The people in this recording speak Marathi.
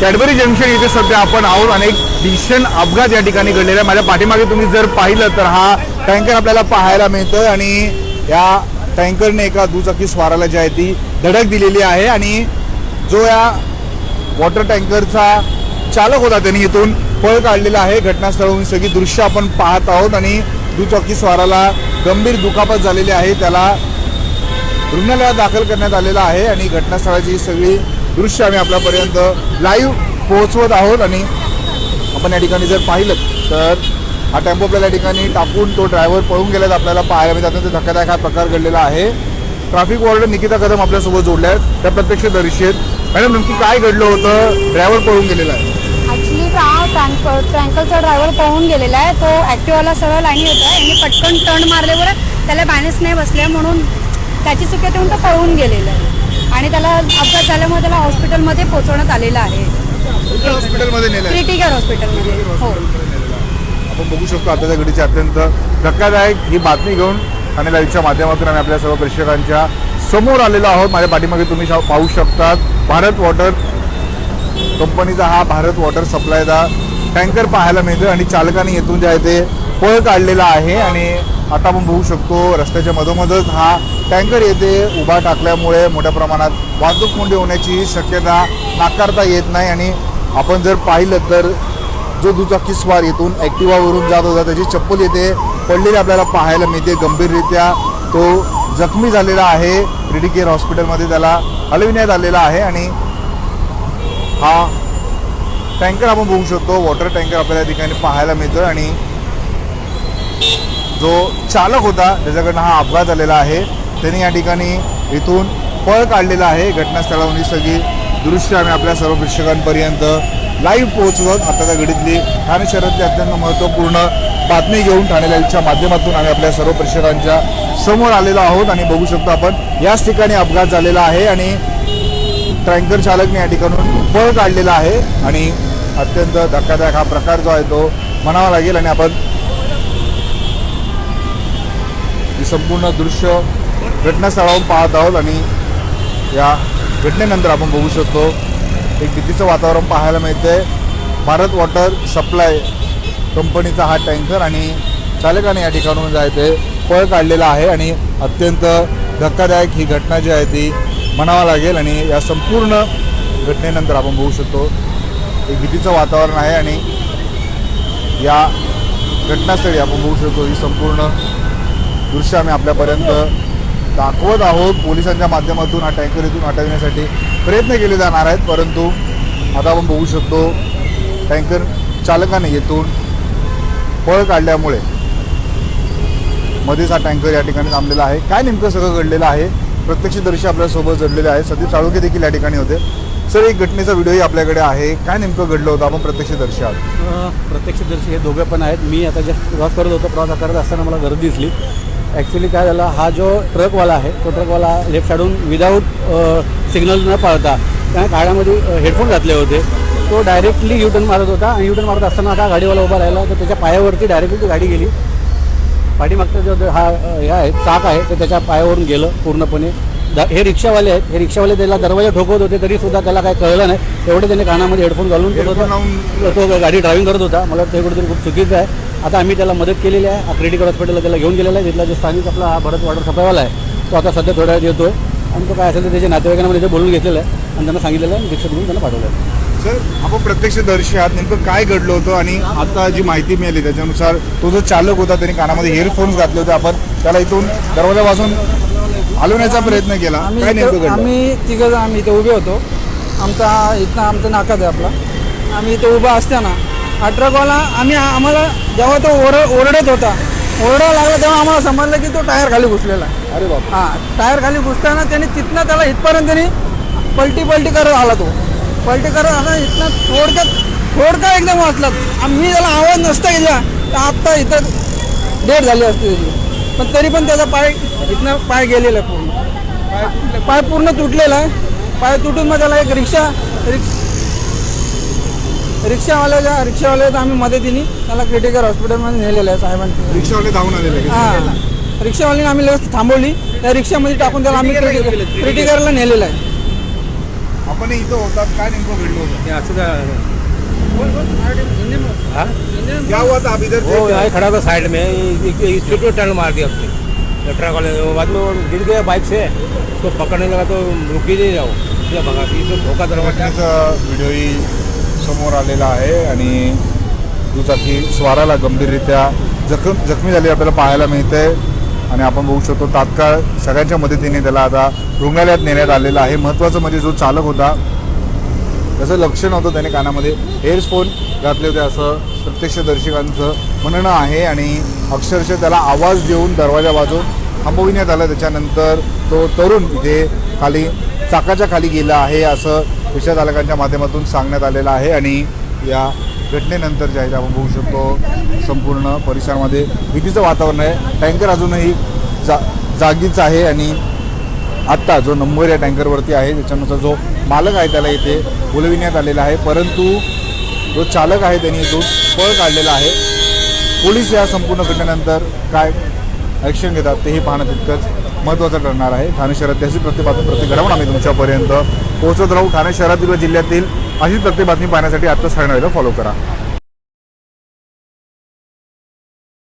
कॅडबरी जंक्शन इथे सध्या आपण आहोत आणि एक भीषण अपघात या ठिकाणी घडलेला आहे. माझ्या पाठीमागे तुम्ही जर पाहिलं तर हा टँकर आपल्याला पाहायला मिळतं आणि या टँकरने एका दुचाकी स्वाराला जी आहे ती धडक दिलेली आहे आणि जो या वॉटर टँकरचा चालक होता त्यांनी इथून पळ काढलेला आहे. घटनास्थळाहून सगळी दृश्य आपण पाहत आहोत आणि दुचाकी स्वाराला गंभीर दुखापत झालेली आहे. त्याला रुग्णालयात दाखल करण्यात आलेला आहे आणि घटनास्थळाची ही सगळी दृश्य आम्ही आपल्यापर्यंत लाईव्ह पोहोचवत आहोत आणि आपण या ठिकाणी जर पाहिलं तर हा टेम्पो आपल्याला या ठिकाणी टाकून तो ड्रायव्हर पळून गेल्यात आपल्याला पाहायला मिळतात. अत्यंत धक्कादायक हा प्रकार घडलेला आहे. ट्रॅफिक वॉर्डर निकिता कदम आपल्यासोबत जोडल्या आहेत. त्या प्रत्यक्ष दर्शी आहेत. मॅडम नेमकी काय घडलं होतं? ड्रायव्हर पळून गेलेला आहे. ॲक्च्युली हा टँकर टँकरचा ड्रायव्हर पळून गेलेला आहे. तो ॲक्टिवाला सरळ लाईनी होता यांनी पटकन टर्न मारल्यावर त्याला बॅनेस नाही बसले म्हणून त्याची चुकी देऊन तो पळून गेलेला आहे. आणि त्याला अपघात झाल्यामुळे त्याला हॉस्पिटलमध्ये पोहोचवण्यात आलेलं आहे. हॉस्पिटलमध्ये नेलं? क्रिटिकल हॉस्पिटलमध्ये हो. आपण बघू शकतो आताच्या घडीची अत्यंत धक्कादायक ही बातमी घेऊन ठाणे लाईव्हच्या माध्यमातून आम्ही आपल्या सर्व प्रेक्षकांच्या समोर आलेलो आहोत. माझ्या पाठीमागे तुम्ही पाहू शकतात भारत वॉटर कंपनीचा हा भारत वॉटर सप्लायचा टँकर पाहायला मिळतो आणि चालकाने येथून जे आहे ते पळ काढलेला आहे. आणि आता आपण बघू शकतो रस्त्याच्या मधोमधच हा टँकर येथे उभा टाकल्यामुळे मोठ्या प्रमाणात वाहतूक कोंडी होण्याची शक्यता नाकारता येत नाही आणि आपण जर पाहिलं तर जो दुचाकी स्वार येथून ॲक्टिवावरून जात होता त्याची चप्पल येथे पडलेली आपल्याला पाहायला मिळते. गंभीररित्या तो जखमी झालेला आहे. क्रिटी केअर हॉस्पिटलमध्ये त्याला हलविण्यात आलेला आहे आणि हा टँकर आपण बघू शकतो. वॉटर टँकर आपल्याला ठिकाणी पाहायला मिळतो आणि जो चालक होता त्याच्याकडनं हा अपघात झालेला आहे. त्यांनी या ठिकाणी इथून पळ काढलेला आहे. घटनास्थळावरून ही सगळी दृश्य आम्ही आपल्या सर्व प्रेक्षकांपर्यंत लाईव्ह पोहोचवत आताच्या घडीतली ठाणे शहरातली अत्यंत महत्त्वपूर्ण बातमी घेऊन ठाणे लाईव्हच्या माध्यमातून आम्ही आपल्या सर्व प्रेक्षकांच्या समोर आलेलो आहोत आणि बघू शकतो आपण याच ठिकाणी अपघात झालेला आहे आणि टँकर चालकने या ठिकाणून पळ काढलेला आहे आणि अत्यंत धक्कादायक हा प्रकार जो आहे तो म्हणावा लागेल आणि आपण संपूर्ण दृश्य घटनास्थळावरून पाहत आहोत आणि या घटनेनंतर आपण बघू शकतो एक भीतीचं वातावरण पाहायला मिळते भारत वॉटर सप्लाय कंपनीचा हा टँकर आणि चालकाने या ठिकाणून जे आहे ते पळ काढलेला आहे आणि अत्यंत धक्कादायक ही घटना जी आहे ती म्हणावा लागेल आणि या संपूर्ण घटनेनंतर आपण बघू शकतो एक भीतीचं वातावरण आहे आणि या घटनास्थळी आपण बघू शकतो ही संपूर्ण दृश्य आम्ही आपल्यापर्यंत दाखवत आहोत. पोलिसांच्या माध्यमातून हा टँकर इथून हटविण्यासाठी प्रयत्न केले जाणार आहेत परंतु आता आपण बघू शकतो टँकर चालकाने येथून पळ काढल्यामुळे मध्येच हा टँकर या ठिकाणी थांबलेला आहे. काय नेमकं सगळं घडलेलं आहे? प्रत्यक्षदर्शी आपल्यासोबत जडलेले आहे सदीप साळुके देखील या ठिकाणी होते. सर एक घटनेचा व्हिडिओही आपल्याकडे आहे. काय नेमकं घडलं होतं? आपण प्रत्यक्षदर्शी आहोत. प्रत्यक्षदर्शी हे दोघे पण आहेत. मी आता जे प्रवास करत होतो प्रवास करत असताना मला गर्दी दिसली. ॲक्च्युली काय झालं हा जो ट्रकवाला आहे तो ट्रकवाला लेफ्ट साईडून विदाऊट सिग्नल न पाळता त्या काळामध्ये हेडफोन घातले होते. तो डायरेक्टली युटर्न मारत होता आणि युटर्न मारत असताना हा गाडीवाला उभा राहिला तर त्याच्या पायावरती डायरेक्टली ती गाडी गेली. पाठीमागचा जो हा हे आहे चाक आहे ते त्याच्या पायावरून गेलं पूर्णपणे. द- हे रिक्षावाले आहेत हे रिक्षावाले त्याला दरवाजा ठोकवत होते तरी सुद्धा त्याला काही कळलं नाही. एवढे त्याने कानामध्ये हेडफोन घालून तो तो गाडी ड्रायव्हिंग करत होता. मला हे कुठेतरी खूप चुकीचं आहे. आता आम्ही त्याला मदत केलेली आहे. क्रिटिकल हॉस्पिटलला त्याला घेऊन गेलेला आहे. तिथला जो स्थानिक आपला हा भरत वॉटर सप्लायवाला आहे तो आता सध्या थोड्या वेळात येतोय. आणि तो काय असेल तर त्याच्या नातेवाईकांमध्ये इथे बोलून घेतलेलं आहे. आणि त्यांना सांगितलेलं आहे रिक्षा घेऊन त्यांना पाठवलं आहे. सर आपण प्रत्यक्षदर्शी आहात. नेमकं काय घडलं होतं? आणि आता जी माहिती मिळाली त्याच्यानुसार तो जो चालक होता त्याने कानामध्ये हेडफोन्स घातले होते. आपण त्याला इथून दरवाजा वाजून हलवण्याचा प्रयत्न केला. आम्ही काय नेमकं इथं- घडलं? आम्ही तिघं आम्ही इथे उभे होतो. आमचा इथं आमचा नाकाच आहे आपला. आम्ही इथे उभा असताना हा ट्रकवाला आम्ही आम्हाला जेव्हा तो ओर ओरडत होता ओरडा लागला तेव्हा आम्हाला समजलं की तो टायर खाली घुसलेला आहे. अरे बाप हां टायर खाली घुसताना त्याने तिथनं त्याला इथपर्यंत त्यांनी पलटी पलटी करत आला तो. पलटी करत आला इथनं थोडक्यात थोडका एकदम वाचला. आम्ही त्याला आवाज नसता गेला तर आत्ता इथं डेट झाली असती त्याची. पण तरी पण त्याचा पाय इथनं पाय गेलेला पूर्ण. पाय पूर्ण तुटलेला आहे. पाय तुटून मग त्याला एक रिक्षा रिक्ष रिक्षावाल्याच्या रिक्षावाल्याच्या आम्ही मदतीने त्याला क्रिटिकल हॉस्पिटलमध्ये नेलेलं आहे साहेबांनी. रिक्षावाले धावून आले लगेच. हां. रिक्षावाल्याने आम्ही लगेच थांबवली. त्या रिक्षामध्ये टाकून त्याला आम्ही क्रिटिकलला नेलेलं आहे. आपण इथं होतात काय नेमकं घडलं होतं? ते असं का- हाँ? क्या हुआ था आप इधर वो थे? यहाँ खड़ा था साइड में. एक- एक स्पीड में टर्न मार दिया उसने तो ट्रक वाले ने। बाद में वो गिर गया बाइक से. तो पकड़ने लगा तो रुक ही नहीं इसलिए भगा धोखा दरवाजा घटनेचा व्हिडिओही समोर आलेला आहे आणि दुचाकी स्वाराला गंभीररित्या जखम जखमी झाली आपल्याला पाहायला मिळते आणि आपण बघू शकतो तात्काळ सगळ्यांच्या मदतीने त्याला आता रुग्णालयात नेण्यात आलेलं आहे. महत्त्वाचं म्हणजे जो चालक होता त्याचं लक्ष नव्हतं त्याने कानामध्ये. हेडफोन घातले होते असं प्रत्यक्षदर्शकांचं म्हणणं आहे आणि अक्षरशः त्याला आवाज देऊन दरवाजा बाजून थांबविण्यात आलं. त्याच्यानंतर तो तरुण इथे खाली चाकाच्या खाली गेला आहे असं रिक्षा चालकांच्या माध्यमातून सांगण्यात आलेलं आहे आणि या घटनेनंतर जे आहे आपण बघू शकतो संपूर्ण परिसरामध्ये. भीतीचं वातावरण आहे. टँकर अजूनही जा जागीच आहे आणि आत्ता जो नंबर या टँकरवरती आहे त्याच्यानुसार जो मालक आहे त्याला इथे बोलविण्यात आलेला आहे. परंतु जो चालक आहे त्यांनी तो पळ काढलेला आहे. पोलीस या संपूर्ण घटनेनंतर काय ॲक्शन घेतात तेही पाहणं तितकंच. महत्त्वाचं ठरणार आहे. ठाणे शहरात अशी प्रतिबातमी प्रत्येक घडवून आम्ही तुमच्यापर्यंत पोहोचत राहू. ठाणे शहरातील व जिल्ह्यातील अशीच प्रत्येक बातमी पाहण्यासाठी आत्ताच ठाणे फॉलो करा.